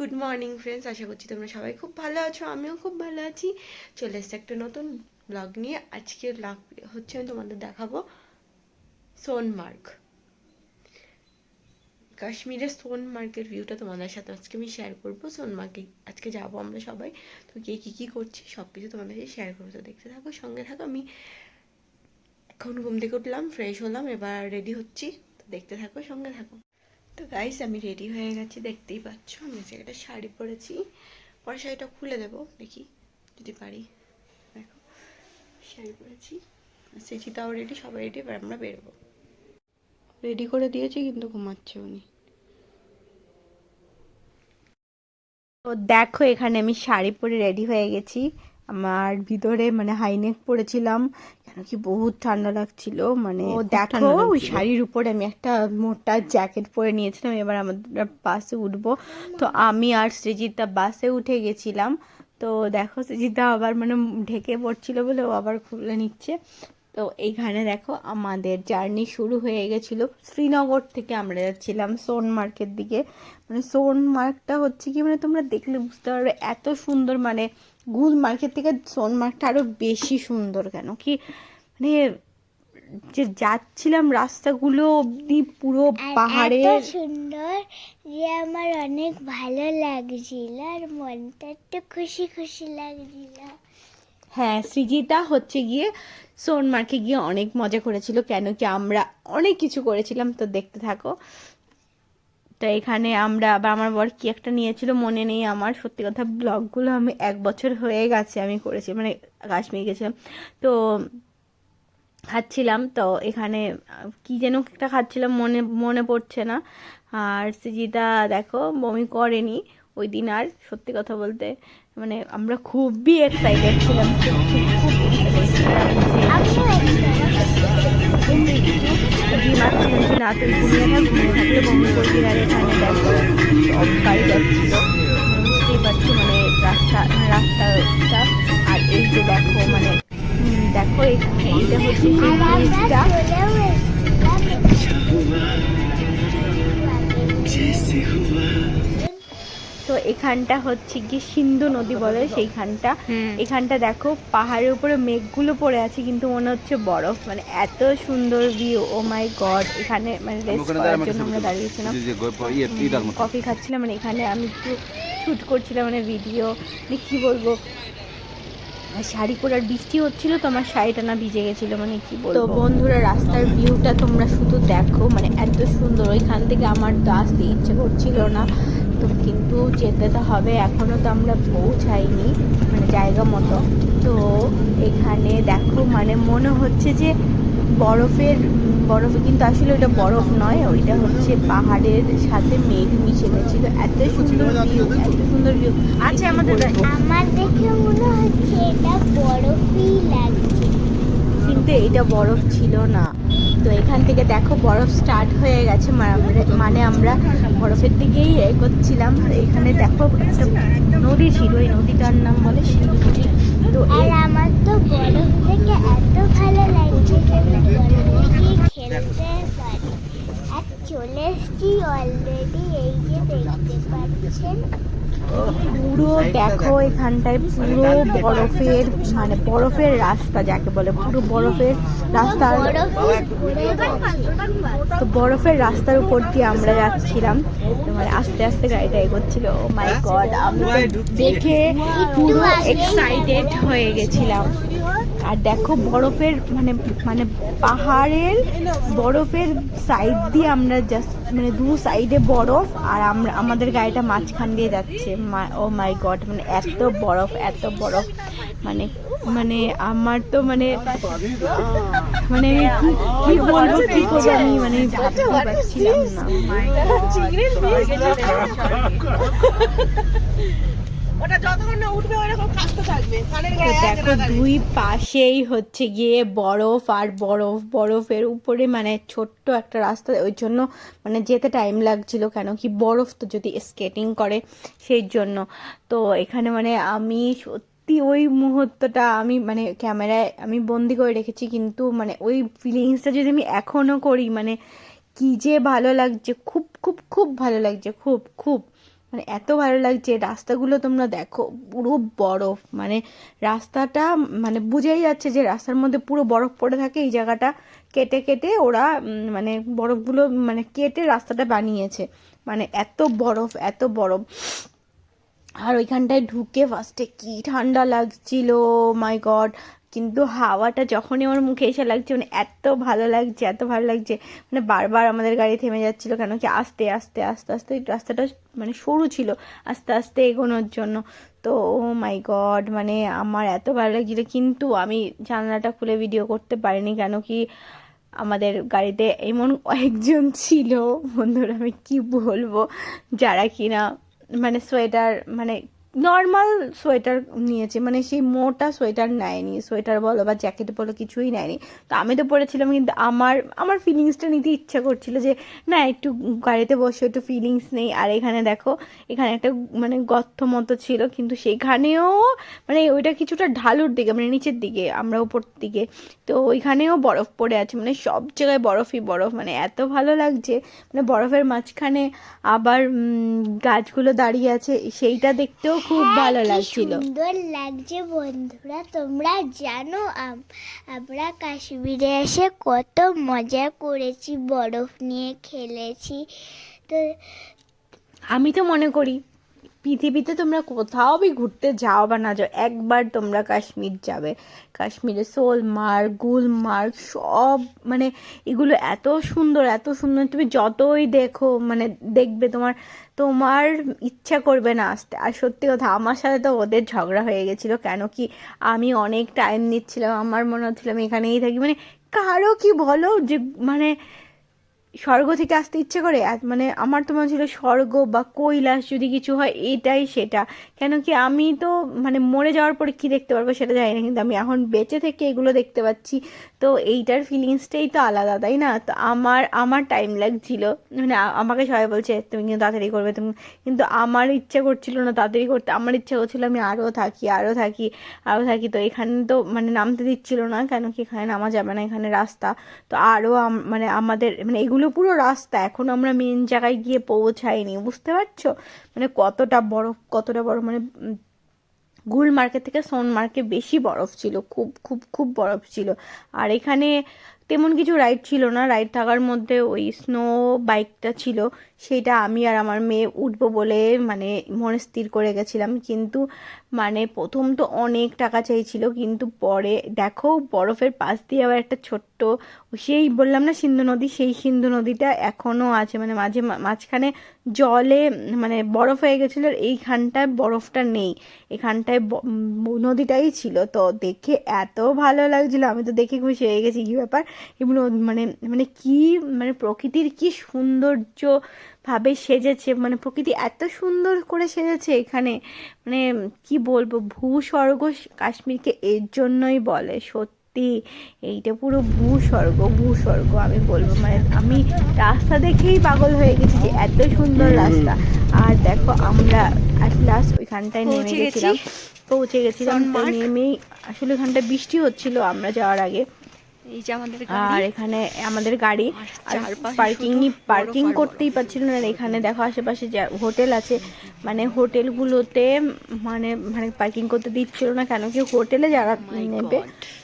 Good morning friends আশা করছি তোমরা সবাই খুব ভালো আছো, আমিও খুব ভালো আছি। চলে এসছে একটা নতুন ব্লগ নিয়ে। আজকে ব্লগ হচ্ছে আমি তোমাদের দেখাবো সোনমার্গ কাশ্মীরের সোনমার্গের ভিউটা তোমাদের সাথে আজকে আমি শেয়ার করব। সোনমার্গে আজকে যাব আমরা সবাই। তো কে কী কী করছি সব কিছু তোমাদের সাথে শেয়ার করব। তো দেখতে থাকো, সঙ্গে থাকো। আমি এখন ঘুম থেকে উঠলাম ফ্রেশ হলাম, এবার রেডি হচ্ছি। তো দেখতে থাকো, সঙ্গে থাকো। তো গাইস আমি রেডি হয়ে গেছি, দেখতেই পাচ্ছ, আমি আজকে একটা শাড়ি পরেছি। পরে শাড়িটা খুলে দেবো, দেখি, যদি পারি। দেখো, শাড়ি পরেছি। সেচিতাও রেডি সবাই রেডি এবার আমরা বেরোবো। রেডি করে দিয়েছি, কিন্তু ঘুমাচ্ছে উনি তো দেখো, এখানে আমি শাড়ি পরে রেডি হয়ে গেছি। আমার ভিতরে মানে হাইনেক পরেছিলাম। কেন কি বহুত ঠান্ডা লাগছিল মানে ও দেখো ওই শাড়ির উপরে আমি একটা মোটা জ্যাকেট পরে নিয়েছিলাম এবার আমাদের বাসে উঠবো। তো আমি আর সৃজিতা বাসে উঠে গেছিলাম। তো দেখো সৃজিতা আবার মানে ঢেকে পড়ছিল বলে ও আবার খুলে নিচ্ছে। তো এইখানে দেখো আমাদের জার্নি শুরু হয়ে গেছিল। শ্রীনগর থেকে আমরা যাচ্ছিলাম সোনমার্গের দিকে। মানে সোনমার্গটা হচ্ছে কি মানে তোমরা দেখলে বুঝতে পারবে এত সুন্দর মানে গুলমার্গের থেকে সোনমার্গটা আরও বেশি সুন্দর কেন? কি মানে যে যাচ্ছিলাম রাস্তাগুলো অব্দি পুরো পাহাড়ের এত সুন্দর যে আমার অনেক ভালো লাগছিল আর মনটা একটু খুশি খুশি লাগছিল। হ্যাঁ সৃজিতা হচ্ছে গিয়ে সোনমার্কে গিয়ে অনেক মজা করেছিল। কেন কি আমরা অনেক কিছু করেছিলাম তো দেখতে থাকো। তো এখানে আমরা বা আমার বর কি একটা নিয়েছিল মনে নেই আমার। সত্যি কথা, ব্লগগুলো আমি এক বছর হয়ে গেছে আমি করেছি মানে কাশ্মীর গেছিলাম তো খাচ্ছিলাম, তো এখানে কি যেন একটা খাচ্ছিলাম, মনে মনে পড়ছে না। আর সৃজিতা দেখো, বমি করেনি ওই দিন আর, সত্যি কথা বলতে। মানে আমরা খুবই এক্সাইটেড ছিলাম, খুব খুব জি মারছিলাম রাতের ঘুমিয়ে থাক ঘুমিয়ে থাকলে বমি করবি আর এখানে দেখো গাড়ি যাচ্ছিল বুঝতেই পারছি মানে রাস্তা রাস্তাটা আর এই যে দেখো মানে দেখো এইটা হচ্ছে সেই এখানটা হচ্ছে কি সিন্ধু নদী বলে সেইখানটা। এখানটা দেখো পাহাড়ের উপরে মেঘগুলো পড়ে আছে কিন্তু মনে হচ্ছে বরফ। মানে এত সুন্দর ভিউ ও মাই গড এখানে মানে রেস্ট করার জন্য আমরা দাঁড়িয়েছিলাম। কফি খাচ্ছিলাম মানে এখানে আমি একটু শ্যুট করছিলাম মানে ভিডিও মানে কী বলব? শাড়ি পরার বৃষ্টি হচ্ছিল তো আমার শাড়িটা না ভিজে গেছিল মানে কি বলব? তো বন্ধুরা রাস্তার ভিউটা তোমরা শুধু দেখো মানে এত সুন্দর। ওইখান থেকে আমার তো আসতে ইচ্ছে করছিল না। তো কিন্তু যেতে তো হবে এখনও তো আমরা পৌঁছাইনি মানে জায়গা মতো। তো এখানে দেখো মানে মনে হচ্ছে যে বরফের বরফ কিন্তু আসলে ওইটা বরফ নয় ওইটা হচ্ছে পাহাড়ের সাথে মেঘ মিশে গেছিল এত সুন্দর ভিউ এত সুন্দর ভিউ আচ্ছা আমাদের আমার দেখে মনে হচ্ছে এটা বরফই লাগছে। কিন্তু এটা বরফ ছিল না। তো এখান থেকে দেখো বরফ স্টার্ট হয়ে গেছে মানে আমরা- মানে বরফের দিকেই এগোচ্ছিলাম। আর এখানে দেখো একটা নদী ছিল, এই নদীটার নাম বলে নদী। তো আমার তো বরফ দেখে এত ভালো লাগছে খেলতে আর চলে এসছি অলরেডি এই যে দেখতে পাচ্ছেন। পুরো দেখো এখানটায় পুরো বরফের মানে বরফের রাস্তা যাকে বলে, পুরো বরফের রাস্তা। তো বরফের রাস্তার উপর দিয়ে আমরা যাচ্ছিলাম। মানে আস্তে আস্তে গাড়িটা এগোচ্ছিল। মাই গড আমি দেখে পুরো এক্সাইটেড হয়ে গেছিলাম। আর দেখো বরফের মানে মানে পাহাড়ের বরফের সাইড দিয়ে আমরা জাস্ট মানে দু সাইডে বরফ আর আমরা আমাদের গাড়িটা মাঝখান দিয়ে যাচ্ছে। ও মাই গড মানে এত বরফ এত বরফ। মানে মানে আমার তো মানে মানে আমি কি কি বলব কি করব আমি মানে ভাবতে পারছিলাম না। ওটা যতক্ষণ না উঠবে ওইরকম কাঁচতে থাকবে। কানের তো গায়ে এক দেখো দুই পাশেই হচ্ছে গিয়ে বরফ আর বরফ বরফের উপরে মানে ছোট্ট একটা রাস্তা ওই জন্য মানে যেতে টাইম লাগছিল কেন কি বরফ তো যদি স্কেটিং করে সেই জন্য। তো এখানে মানে আমি সত্যি ওই মুহূর্তটা আমি মানে ক্যামেরায় আমি বন্দি করে রেখেছি কিন্তু মানে ওই ফিলিংসটা যদি আমি এখনও করি মানে কি যে ভালো লাগছে খুব খুব খুব ভালো লাগছে খুব খুব। মানে এত ভালো লাগছে, রাস্তাগুলো তোমরা দেখো, পুরো বরফ। মানে রাস্তাটা মানে বুঝেই যাচ্ছে যে রাস্তার মধ্যে পুরো বরফ পড়ে থাকে, এই জায়গাটা কেটে কেটে ওরা মানে বরফগুলো মানে কেটে রাস্তাটা বানিয়েছে। মানে এত বরফ এত বরফ। আর ওইখানটায় ঢুকে ফার্স্টে কি ঠান্ডা লাগছিল মাই গড কিন্তু হাওয়াটা যখনই আমার মুখে এসে লাগছে মানে এত ভালো লাগছে, এত ভালো লাগছে মানে বারবার আমাদের গাড়ি থেমে যাচ্ছিল কেন কি আস্তে আস্তে আস্তে আস্তে রাস্তাটা মানে সরু ছিল, আস্তে আস্তে এগোনোর জন্য। তো ও মাই গড মানে আমার এত ভালো লাগছিল, কিন্তু আমি জানলাটা খুলে ভিডিও করতে পারিনি কেন কি আমাদের গাড়িতে এমন কয়েকজন ছিল। বন্ধুরা, আমি কি বলব? যারা কিনা মানে সোয়েটার মানে নর্মাল সোয়েটার নিয়েছে মানে সেই মোটা সোয়েটার নেয়নি সোয়েটার বলো বা জ্যাকেট বলো কিছুই নেয়নি। তো আমি তো পরেছিলাম, কিন্তু আমার আমার ফিলিংসটা নিতে ইচ্ছা করছিল যে, না, একটু গাড়িতে বসে, একটু ফিলিংস নেই। আর এখানে দেখো, এখানে একটা মানে গর্ত মতো ছিল, কিন্তু সেখানেও মানে ওইটা কিছুটা ঢালুর দিকে মানে নিচের দিকে, আমরা উপর দিকে। তো ওইখানেও বরফ পড়ে আছে মানে সব জায়গায় বরফই বরফ মানে এত ভালো লাগছে। মানে বরফের মাঝখানে আবার গাছগুলো দাঁড়িয়ে আছে, সেইটা দেখতেও খুব হ্যাঁ, ভালো লাগছিল। সুন্দর লাগছে বন্ধুরা তোমরা জানো আম- আমরা কাশ্মীরে এসে কত মজা করেছি বরফ নিয়ে খেলেছি। তো আমি তো মনে করি পৃথিবীতে তোমরা কোথাও ঘুরতে যাও বা না যাও, একবার তোমরা কাশ্মীর যাবে। কাশ্মীরে সোলমার্গ গুলমার্গ সব মানে এগুলো এত সুন্দর এত সুন্দর। তুমি যতই দেখো মানে দেখবে তোমার তোমার ইচ্ছা করবে না আসতে। আর সত্যি কথা, আমার সাথে তো ওদের ঝগড়া হয়ে গেছিল, কেন কি আমি অনেক টাইম নিচ্ছিলাম। আমার মনে হচ্ছিল আমি এখানেই থাকি। মানে কারও কি বলো যে মানে স্বর্গ থেকে আসতে ইচ্ছে করে? মানে আমার তো মনে ছিল স্বর্গ বা কৈলাস যদি কিছু হয়, এটাই সেটা। কেন কি আমি তো মানে মরে যাওয়ার পরে কি দেখতে পারব সেটা জানি না, কিন্তু আমি এখন বেঁচে থেকে এগুলো দেখতে পাচ্ছি। তো এইটার ফিলিংসটাই তো আলাদা, তাই না? তো আমার আমার টাইম লাগছিল। মানে আমাকে সবাই বলছে, তুমি কিন্তু তাড়াতাড়ি করবে। তুমি, কিন্তু আমার ইচ্ছে করছিল না তাড়াতাড়ি করতে। আমার ইচ্ছে করছিল আমি আরও থাকি আরও থাকি আরও থাকি। তো এখানে তো মানে নামতে দিচ্ছিল না, কেন কি এখানে নামা যাবে না, এখানে রাস্তা। তো আরও মানে আমাদের মানে এগুলো পুরো রাস্তা। এখন আমরা মেন জায়গায় গিয়ে পৌঁছাইনি, বুঝতে পারছ? মানে কতটা বরফ কতটা বড় মানে গুলমার্কের গুলমার্গের থেকে সোনমার্গে বেশি বরফ ছিল, খুব খুব খুব বরফ ছিল। আর এখানে তেমন কিছু রাইড ছিল না। রাইড থাকার মধ্যে ওই স্নো বাইকটা ছিল, সেটা আমি আর আমার মেয়ে উঠবো বলে মানে মনে স্থির করে গেছিলাম। কিন্তু মানে প্রথম তো অনেক টাকা চাইছিল, কিন্তু পরে দেখো বরফের পাশ দিয়ে আবার একটা ছোট্ট সেই বললাম না সিন্ধু নদী, সেই সিন্ধু নদীটা এখনও আছে। মানে মাঝে মাঝখানে জলে মানে বরফ হয়ে গেছিল আর এইখানটায় বরফটা নেই। এখানটায় নদীটাই ছিল। তো দেখে এত ভালো লাগছিল। আমি তো দেখে খুশি হয়ে গেছি, কী ব্যাপার? এগুলো মানে মানে কি মানে প্রকৃতির কি সৌন্দর্য ভাবে সেজেছে মানে প্রকৃতি এত সুন্দর করে সেজেছে এখানে। মানে কি বলব ভূস্বর্গ কাশ্মীরকে এর জন্যই বলে সত্যি এইটা পুরো ভূস্বর্গ ভূস্বর্গ আমি বলব। মানে আমি রাস্তা দেখেই পাগল হয়ে গেছি যে এত সুন্দর রাস্তা। আর দেখো আমরা at লাস্ট ওইখানটায় নেমে গেছিলাম। পৌঁছে গেছিলাম। নেমেই আসলে ওখানটা বৃষ্টি হচ্ছিল আমরা যাওয়ার আগে। এই যে আমাদের আর এখানে আমাদের গাড়ি। আর পার্কিং পার্কিং করতেই পারছিল না। এখানে দেখো আশেপাশে যা হোটেল আছে মানে হোটেলগুলোতে মানে মানে পার্কিং করতে দিচ্ছিল না কেন? কি হোটেলে যারা নেবে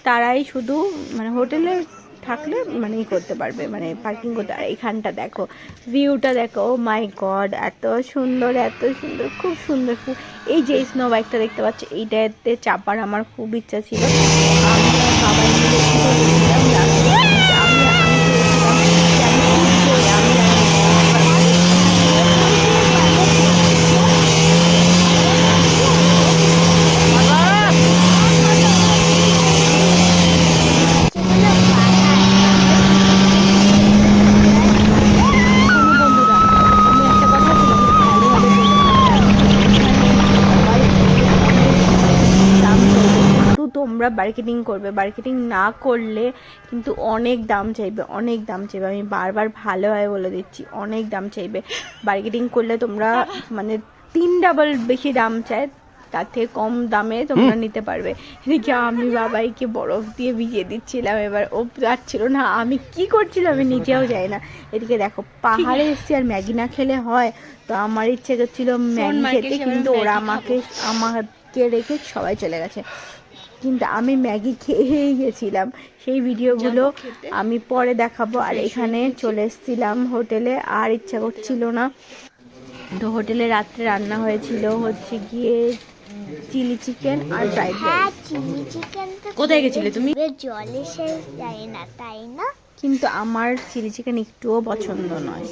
তারাই শুধু মানে হোটেলে থাকলে মানে ই করতে পারবে মানে পার্কিং করতে। আর এখানটা দেখো ভিউটা দেখো মাই গড এত সুন্দর এত সুন্দর খুব সুন্দর। খুব এই যে স্নো বাইকটা দেখতে পাচ্ছ এইটাতে চাপার আমার খুব ইচ্ছা ছিল। আমরা সবাই মিলে কি করেছিলাম জানো? আমি আমি চেয়েছিলাম যে আমি উঠবো, আমি শোনো বন্ধুরা আমি একটা কথা বলি ভালোভাবে কিন্তু তোমরা মার্কেটিং করবে মার্কেটিং না করলে কিন্তু অনেক দাম চাইবে অনেক দাম চাইবে। আমি বারবার ভালোভাবে বলে দিচ্ছি অনেক দাম চাইবে। মার্কেটিং করলে তোমরা মানে তিন ডাবল বেশি দাম চায় তার থেকে কম দামে তোমরা নিতে পারবে। এদিকে আমি বাবাইকে বরফ দিয়ে ভিজিয়ে দিচ্ছিলাম এবার ও যাচ্ছিল না আমি কি করছিলাম আমি নিজেও যাই না। এদিকে দেখো পাহাড়ে এসছি আর ম্যাগি না খেলে হয় তো আমার ইচ্ছে করছিল ম্যাগি খেতে কিন্তু ওরা আমাকে আমাকে রেখে সবাই চলে গেছে। কিন্তু আমি ম্যাগি খেয়েই গেছিলাম। সেই ভিডিওগুলো আমি পরে দেখাবো। আর এখানে চলে এসেছিলাম হোটেলে। আর ইচ্ছা করছিল না। তো হোটেলে রাত্রে রান্না হয়েছিল হচ্ছে গিয়ে চিলি চিকেন আর ফ্রাইড হ্যাঁ রাইস চিলি চিকেন কোথায় গেছিলে তুমি? জলে শেষ যায় না তাই না? কিন্তু আমার চিলি চিকেন একটুও পছন্দ নয়।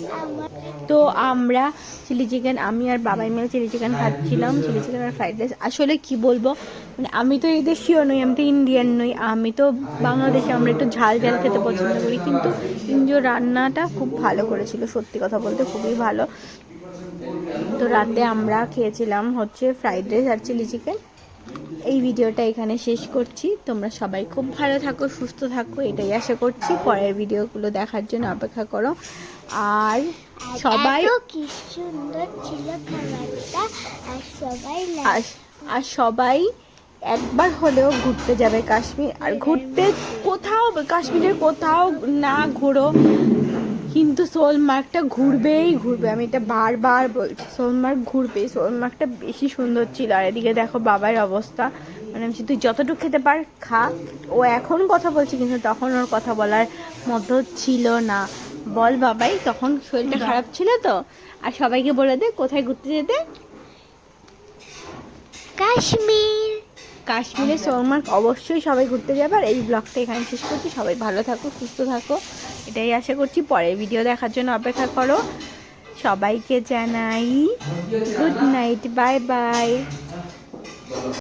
তো আমরা চিলি চিকেন, আমি আর বাবাই মিলে চিলি চিকেন খাচ্ছিলাম, চিলি চিকেন আর ফ্রাইড রাইস। আসলে কি বলব মানে আমি তো এই দেশীয় নই, আমি তো ইন্ডিয়ান নই, আমি তো বাংলাদেশে আমরা একটু ঝাল ঝাল খেতে পছন্দ করি, কিন্তু ইঞ্জো রান্নাটা খুব ভালো করেছিল, সত্যি কথা বলতে খুবই ভালো। তো রাতে আমরা খেয়েছিলাম হচ্ছে ফ্রাইড রাইস আর চিলি চিকেন। এই ভিডিওটা এখানে শেষ করছি। তোমরা সবাই খুব ভালো থাকো সুস্থ থাকো এটাই আশা করছি। পরের ভিডিওগুলো দেখার জন্য অপেক্ষা করো। আর সবাই কি সুন্দর ছিল খাবারটা আর সবাই আর আর সবাই একবার হলেও ঘুরতে যাবে কাশ্মীর। আর ঘুরতে কোথাও কাশ্মীরের কোথাও না ঘোরো। কিন্তু সোলমার্গটা ঘুরবেই ঘুরবে। আমি এটা বারবার বলছি সোলমার্গ ঘুরবে সোলমার্গটা বেশি সুন্দর ছিল। আর এদিকে দেখো বাবার অবস্থা। মানে আমি তুই যতটুকু খেতে পার খা। ও এখন কথা বলছে কিন্তু তখন ওর কথা বলার মতো ছিল না। বল বাবাই তখন শরীরটা খারাপ ছিল তো? আর সবাইকে বলে দে কোথায় ঘুরতে যেতে? কাশ্মীর। কাশ্মীরে সোনমার্গ অবশ্যই সবাই ঘুরতে যাবে, আর এই ব্লগটা এখানে শেষ করছি। সবাই ভালো থাকো, সুস্থ থাকো। এটাই আশা করছি, পরের ভিডিও দেখার জন্য অপেক্ষা করো। সবাইকে জানাই গুড নাইট বাই বাই